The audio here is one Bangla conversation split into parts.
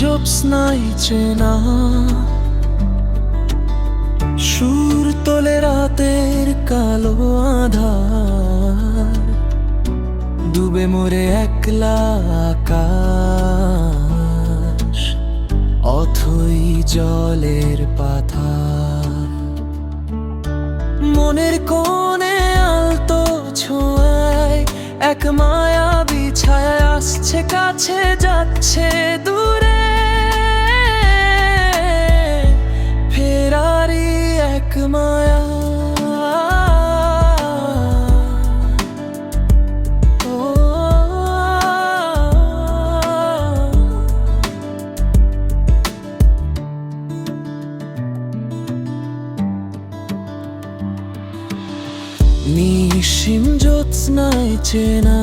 জ্যোৎস্নাই চেনা। সুর তোলে রাতের কালো আধার, ডুবে মোরে একলা আকাশ, অথই জলের পাথা মনের কোণে আলতো ছোঁয়ায়, এক মায়া বিছায় আসছে কাছে যাচ্ছে দূরে ফেরারি এক মায়া। নিশিম জ্যোৎস্নায় চেনা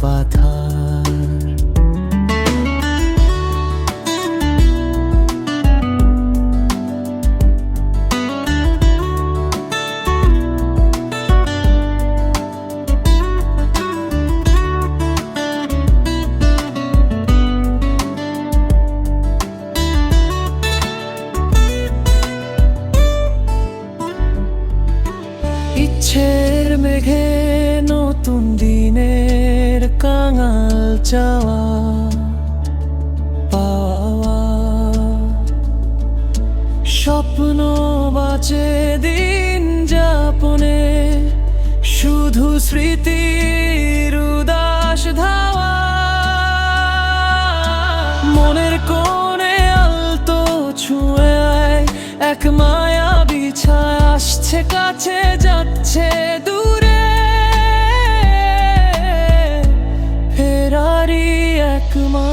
পাথার। ইচ্ছের মেঘে চাওয়া, পাওয়া। স্বপ্ন বাঁচে দিন যাপনে, শুধু স্মৃতির উদাস ধাওয়া। মনের কোণে আলতো ছুঁয়ে এক মায়া বিছায় আসছে কাছে come my.